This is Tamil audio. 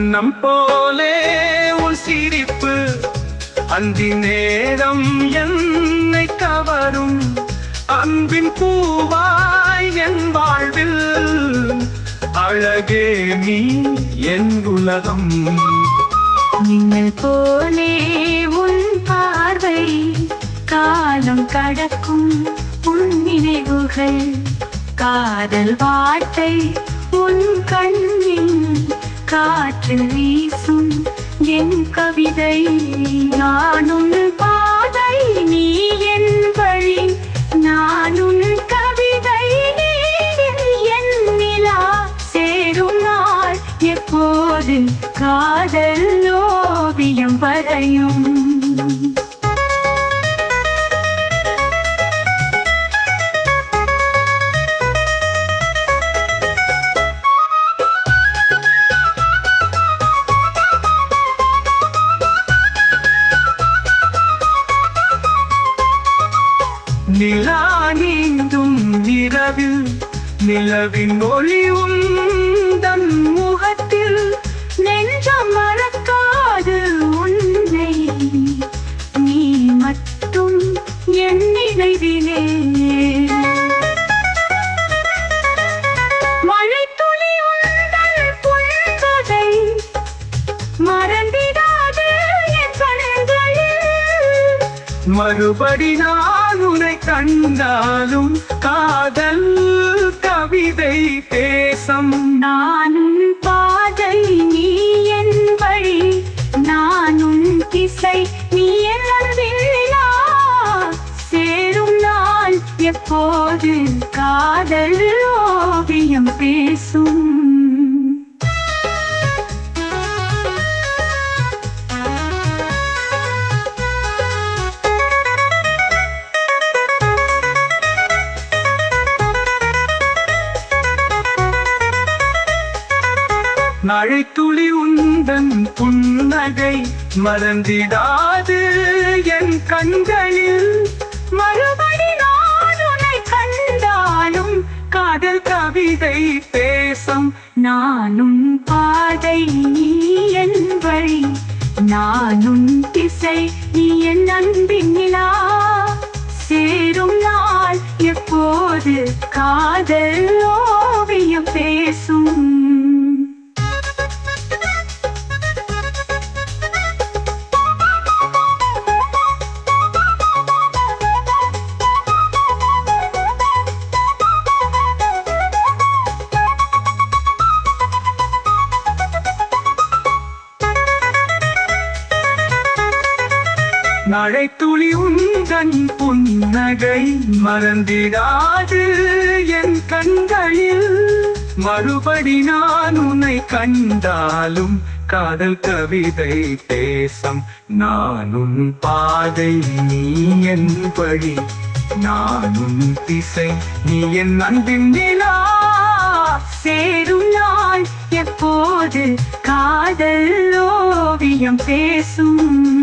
வண்ணம் போலே உன் சிரிப்பு. அந்தி நேரம் என்னை கவரும். அன்பின் பூவாய் என் வாழ்வில் அழகே நீ என் உலகம். நீங்கள் போலே உன் பார்வை காலம் கடக்கும் உன் நினைவுகள். காதல் வார்த்தை உன் கண்ணில் காற்று வீசும் என் கவிதை. நான் பாதை நீ என் வழி. நான் கவிதை நீ என் நிலா. சேரும் நாள் எப்போது காதல் ஓவியம் வரையும். நிலா நீந்தும் இரவில் நிலவின் ஒளி உந்தன் முகத்தில் நெஞ்சம் மறக்காது உன்னை. நீ மட்டும் என் நினைவிலே மறுபடி நான் உனை கண்டாலும் காதல் கவிதை பேசம். நானும் பாதை நீ என் வழி. நானும் திசை நீ என் சேரும் நாள் எப்போது காதல் ஓவியம் பேசும். மழை துளி உந்தன் புன்னகை மறந்திடாது என் கண்களில். மறுபடி நான் உன்னை கண்டாலும் காதல் கவிதை பேசும் நானும் பாதை நீ என் வழி. நானும் திசை நீ என் அன்பின் நிலா. சேரும் நாள் எப்போது காதல் மழை துளி உந்தன் புன்னகை மறந்திடாது என் கண்களில். மறுபடி நான் உன்னை கண்டாலும் காதல் கவிதை தேசம். நானும் பாதை நீ என் வழி. நானும் திசை நீ என் அன்பின் நிலா. சேரும் நாள் எப்போது காதல் ஓவியம் பேசும்?